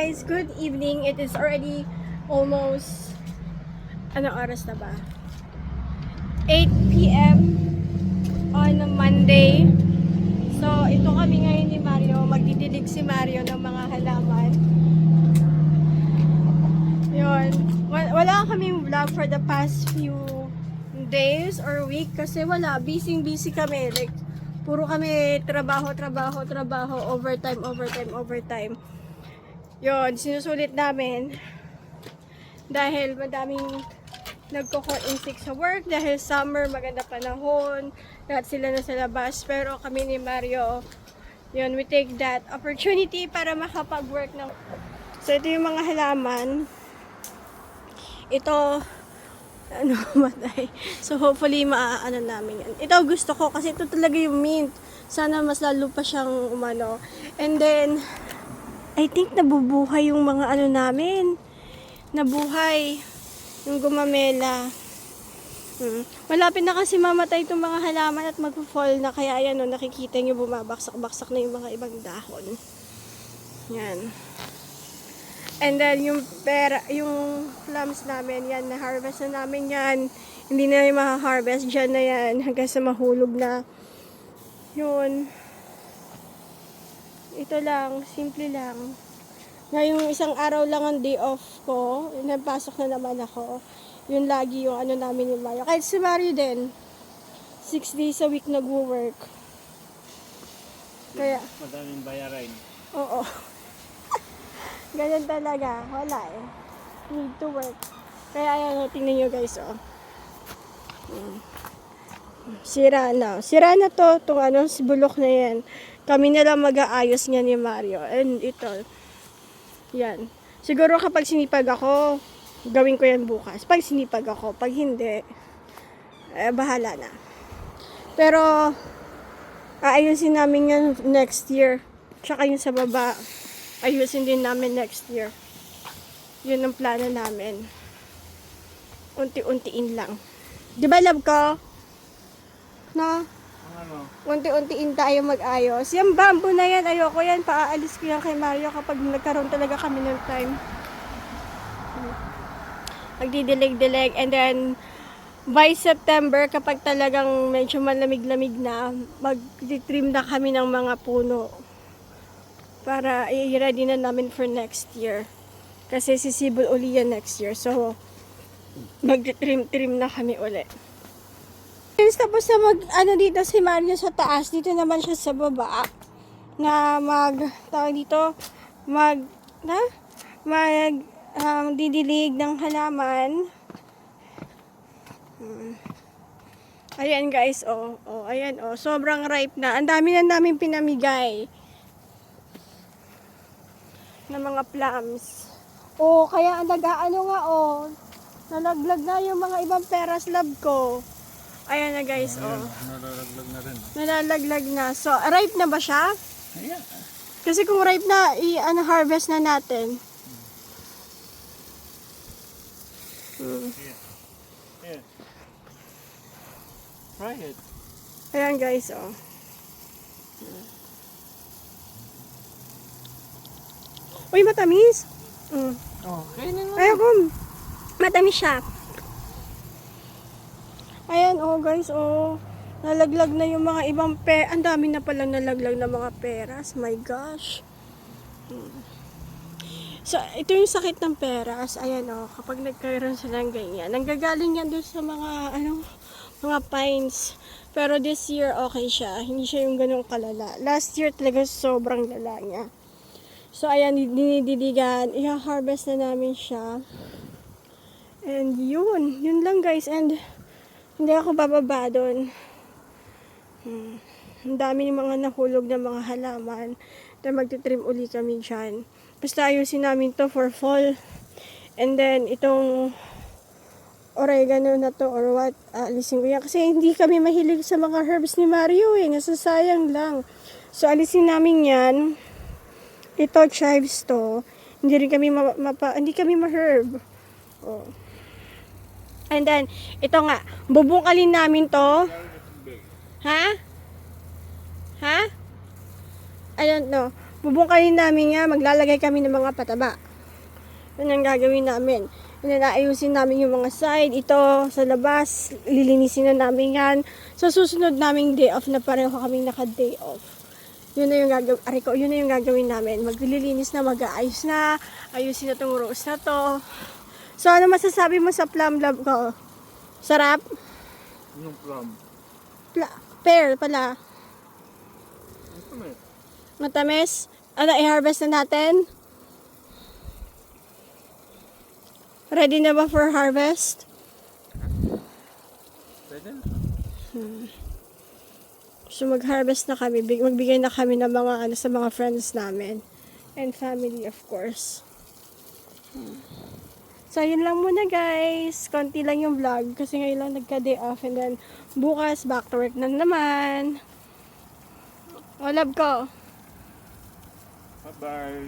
guys, good evening. It is already almost anong oras na ba? 8 p.m. on a Monday. So, ito kami ngayon ni Mario. Magdidilig si Mario ng mga halaman. Yun. Wa- Wala kaming vlog for the past few days or week kasi wala. Busy-busy kami. Like, puro kami trabaho, trabaho, trabaho, overtime, overtime, overtime. Yun, sinusulit namin dahil madaming nagko-call in sick sa work dahil summer, maganda panahon, lahat sila na sa labas. Pero kami ni Mario, yun, we take that opportunity para makapag-work ng... So, ito yung mga halaman. Ito, ano, matay. So, hopefully, maaano namin yan. Ito, gusto ko kasi ito talaga yung mint. Sana mas lalo pa siyang umano. And then, I think nabubuhay yung mga ano namin. Nabuhay. Yung gumamela. Hmm. Malapit na kasi mamatay itong mga halaman at mag-fall na. Kaya ayan o, nakikita nyo bumabaksak-baksak na yung mga ibang dahon. Yan. And then yung pera, yung plums namin, yan, na-harvest na namin yan. Hindi na yung maha-harvest, dyan na yan, hanggang sa mahulog na. Yun. Ito lang, simple lang. Ngayong isang araw lang ang day off ko, napasok na naman ako. Yun lagi yung ano namin ni Mario. Kahit si Mario din, six days a week nag-work. Kaya, Madaming bayarin. Oo. Ganyan talaga. Wala eh. Need to work. Kaya ayan, oh, tingnan nyo guys, oh. Mm. Sira na. Sira na to, itong ano, si bulok na yan. Kami na lang mag-aayos niya ni Mario. And ito, yan. Siguro kapag sinipag ako, gawin ko yan bukas. Pag sinipag ako, pag hindi, eh, bahala na. Pero, aayusin namin yan next year. Tsaka yung sa baba, ayusin din namin next year. Yun ang plano namin. Unti-untiin lang. Di ba, love ko? No? Ano, Unti-untiin tayo mag-ayos. Yung bamboo na yan, ayoko yan. Paaalis ko yan kay Mario kapag nagkaroon talaga kami ng time. Magdidilig-dilig. And then, by September, kapag talagang medyo malamig-lamig na, mag-trim na kami ng mga puno. Para i-ready na namin for next year. Kasi sisibol uli yan next year. So, mag-trim-trim na kami uli. Tapos na mag, ano dito si Mario sa taas, dito naman siya sa baba, na mag, tawag dito, mag, na, mag, um, didilig ng halaman. Hmm. Ayan guys, oh, oh, ayan, oh, sobrang ripe na. Ang dami na namin pinamigay ng mga plums. Oh, kaya ang nag-ano nga, oh, nalaglag na yung mga ibang peras lab ko. Ayan na guys, oh. nalalaglag na rin. Nalalaglag na. So, ripe na ba siya? Ayan. Kasi kung ripe na, i-ano, harvest na natin. Hmm. Ayan. Try it. Ayan guys, oh. Uy, matamis. Mm. Oh, kainin mo. Ayoko. Matamis siya. Ayan, oh guys, oh. Nalaglag na yung mga ibang pe. Ang dami na palang nalaglag na mga peras. My gosh. Hmm. So, ito yung sakit ng peras. Ayan, oh. Kapag nagkaroon sila ng ganyan. Nanggagaling yan doon sa mga, ano, mga pines. Pero this year, okay siya. Hindi siya yung ganun kalala. Last year, talaga sobrang lala niya. So, ayan, dinididigan. I-harvest na namin siya. And yun, yun lang guys. And hindi ako bababa doon. Hmm. Ang dami ng mga nahulog na mga halaman. Then magtitrim uli kami dyan. Basta ayusin namin to for fall. And then itong oregano na to or what, alisin ko yan. Kasi hindi kami mahilig sa mga herbs ni Mario eh. Nasasayang lang. So alisin namin yan. Ito, chives to. Hindi rin kami ma- mapa, hindi kami ma-herb. Oh. And then, ito nga, bubungkalin namin to. Ha? Ha? I don't know. bubungkayin namin nga, maglalagay kami ng mga pataba. Yun ang gagawin namin. Yun na naayusin namin yung mga side. Ito, sa labas, lilinisin na namin yan. Sa susunod naming day off na pareho kaming naka-day off. Yun na yung gagawin, Ariko, yun na yung gagawin namin. Maglilinis na, mag-aayos na, ayusin na tong rose na to. So, ano masasabi mo sa plum love ko? Sarap? Yung plum. Pla- pear pala. May. Matamis? Ano, i-harvest na natin? Ready na ba for harvest? Pwede na. So mag-harvest na kami, big- magbigay na kami ng mga ano sa mga friends namin and family of course. Hmm. So yun lang muna guys. Konti lang yung vlog kasi ngayon lang nagka-day off and then bukas back to work na naman. O love ko. Bye-bye.